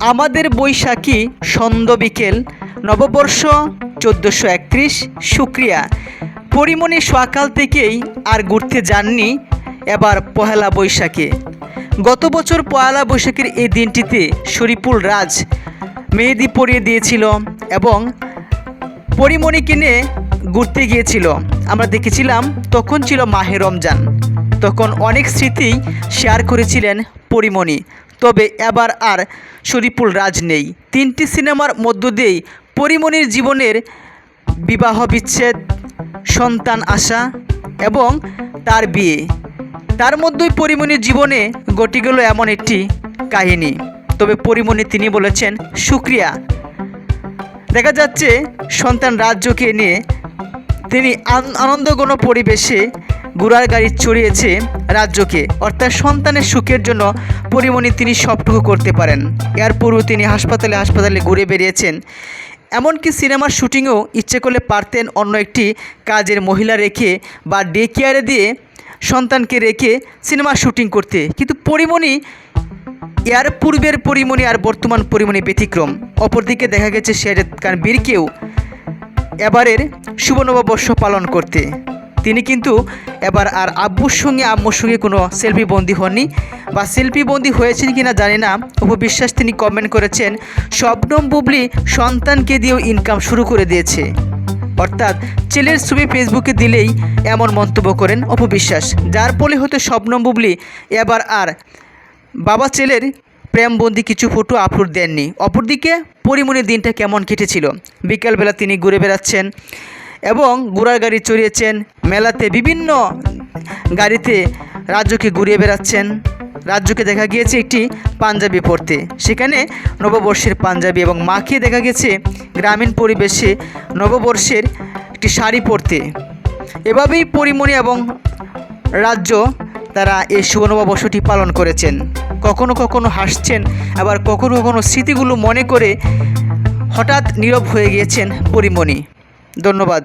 আমাদের বৈশাখী সন্ধ্য বিকেল, নববর্ষ চোদ্দোশো একত্রিশ, শুক্রিয়া। পরিমণি সকাল থেকেই আর ঘুরতে যাননি এবার পহেলা বৈশাখে। গত বছর পয়লা বৈশাখের এই দিনটিতে শরীফুল রাজ মেহেদি পরিয়ে দিয়েছিল এবং পরিমণি কিনে ঘুরতে গিয়েছিল। আমরা দেখেছিলাম তখন ছিল মাহে রমজান, তখন অনেক স্মৃতি শেয়ার করেছিলেন পরিমণি। তবে এবার আর শরীফুল রাজ নেই। তিনটি সিনেমার মধ্য দিয়েই পরিমণির জীবনের বিবাহ বিচ্ছেদ সন্তান আসা এবং তার বিয়ে। তার মধ্যেই পরিমণির জীবনে ঘটে গেল এমন একটি কাহিনী। তবে পরিমণি তিনি বলেছেন, সুক্রিয়া। দেখা যাচ্ছে সন্তান রাজ্যকে নিয়ে তিনি আন- আনন্দঘন পরিবেশে ঘোড়ার গাড়ি চড়িয়েছে রাজ্যকে। অর্থাৎ সন্তানের সুখের জন্য পরিমণি তিনি সবটুকু করতে পারেন। এর পূর্বে তিনি হাসপাতালে হাসপাতালে ঘুরে বেরিয়েছেন এমনকি সিনেমার শুটিংও ইচ্ছে করলে পারতেন অন্য একটি কাজের মহিলা রেখে বা ডে কেয়ারে দিয়ে সন্তানকে রেখে সিনেমার শুটিং করতে। কিন্তু পরিমণি, এর পূর্বের পরিমণি আর বর্তমান পরিমণি ব্যতিক্রম। অপরদিকে দেখা গেছে শেহজাদ খান বীরকেও এবারের নববর্ষ পালন করতে। তিনি কিন্তু এবার আর আব্বুর সঙ্গে আম্মুর সঙ্গে কোনো সেলফি বন্দি হননি। বা সেলফি বন্দি হয়েছেন কিনা জানি না। উপবিশ্বাস তিনি কমেন্ট করেছেন, শবনম বুবলি সন্তানকে দিয়েও ইনকাম শুরু করে দিয়েছে। অর্থাৎ ছেলের ছবি ফেসবুকে দিলেই এমন মন্তব্য করেন অপবিশ্বাস। যার ফলে হয়তো শবনম বুবলি এবার আর বাবা ছেলের প্রেমবন্দি কিছু ফটো আপলোড দেননি। অপরদিকে পরিমণির দিনটা কেমন কেটেছিল। বিকালবেলা তিনি ঘুরে বেড়াচ্ছেন। এবং ঘোড়ার গাড়ি চড়িয়েছেন মেলাতে বিভিন্ন গাড়িতে রাজ্যকে ঘুরিয়ে বেড়াচ্ছেন। রাজ্যকে দেখা গিয়েছে একটি পাঞ্জাবি পরতে। সেখানে নববর্ষের পাঞ্জাবি এবং মাকে দেখা গেছে গ্রামীণ পরিবেশে নববর্ষের একটি শাড়ি পরতে। এভাবেই পরিমণি এবং রাজ্য তারা এই শুভনববর্ষটি পালন করেছেন। কখনো কখনো হাসছেন, আবার কখনো কখনো স্মৃতিগুলো মনে করে হঠাৎ নীরব হয়ে গিয়েছেন পরিমণি। ধন্যবাদ।